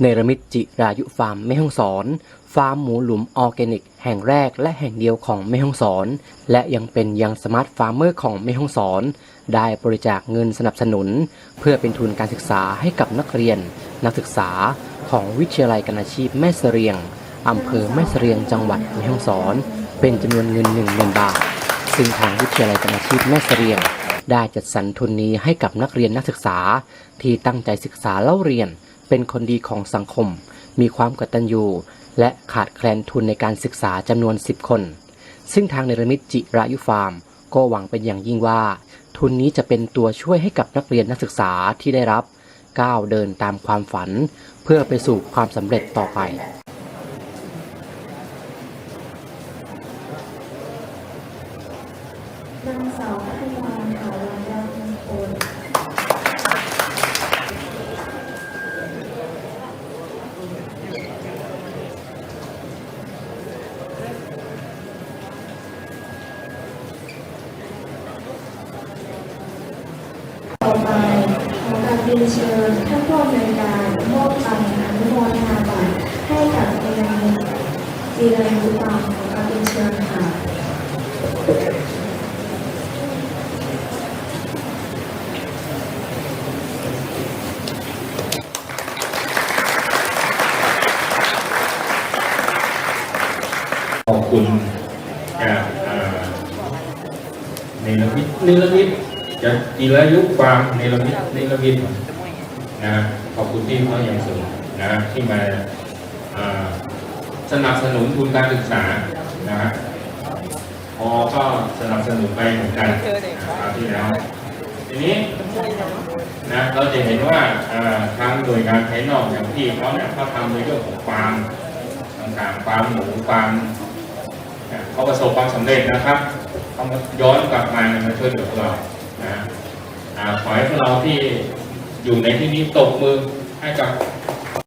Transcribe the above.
เนรมิตจิรายุฟาร์มแม่ฮ่องสอน ฟาร์มหมูหลุมออร์แกนิก แห่งแรกและแห่งเดียวของแม่ฮ่องสอน และยังเป็นยังสมาร์ทฟาร์มเมอร์ของแม่ฮ่องสอน ได้บริจาคเงินสนับสนุน เพื่อเป็นทุนการศึกษาให้กับนักเรียน นักศึกษาของวิทยาลัยการอาชีพแม่เสรียงอำเภอแม่เสรียงจังหวัดแม่ฮ่องสอน เป็นจำนวนเงิน1 0,000บาท ซึ่งทางวิทยาลัยการอาชีพแม่เสรียง ได้จัดสรรทุนนี้ให้กับนักเรียนนักศึกษา ที่ตั้งใจศึกษาเล่าเรียน เป็นคนดีของสังคม มีความกตัญญูและขาดแคลนทุนในการศึกษาจำนวน 10 คน ซึ่งทางเนรมิตจิรายุฟาร์ม ก็หวังเป็นอย่างยิ่งว่า ทุนนี้จะเป็นตัวช่วยให้กับนักเรียนนักศึกษาที่ได้รับก้าวเดินตามความฝัน เพื่อไปสู่ความสำเร็จต่อไปนางสาวพัฒนาถาวัน์มงคล ต่อไปขอการเรีย นเชิญท่านผู้อำนวยการมอบใบอนุโมทนาบัตรให้กับเรียนจีรายุตามขอการเรียนเชิญค่ะขอบคุณจากเอ่อเนรมิตเนรมิต จะกีรายุฟาร์มเนรมิตเนรมิตนะขอบคุณที่เขาอย่างสูงนะที่มาสนับสนุนทุนการศึกษานะฮะพอก็สนับสนุนไปเหมือนกันคราวที่แล้วทีนี้นะเราจะเห็นว่าทางหน่วยงานภายนอกอย่างที่เขาเนี่ยเขาทำในเรื่องของฟามต่างๆฟามหมูฟามเขาประสบความสำเร็จนะครับเขาย้อนกลับมามาช่วยเหลือพวกเรา นะขอให้พวกเราที่อยู่ในที่นี้ตบมือให้กับ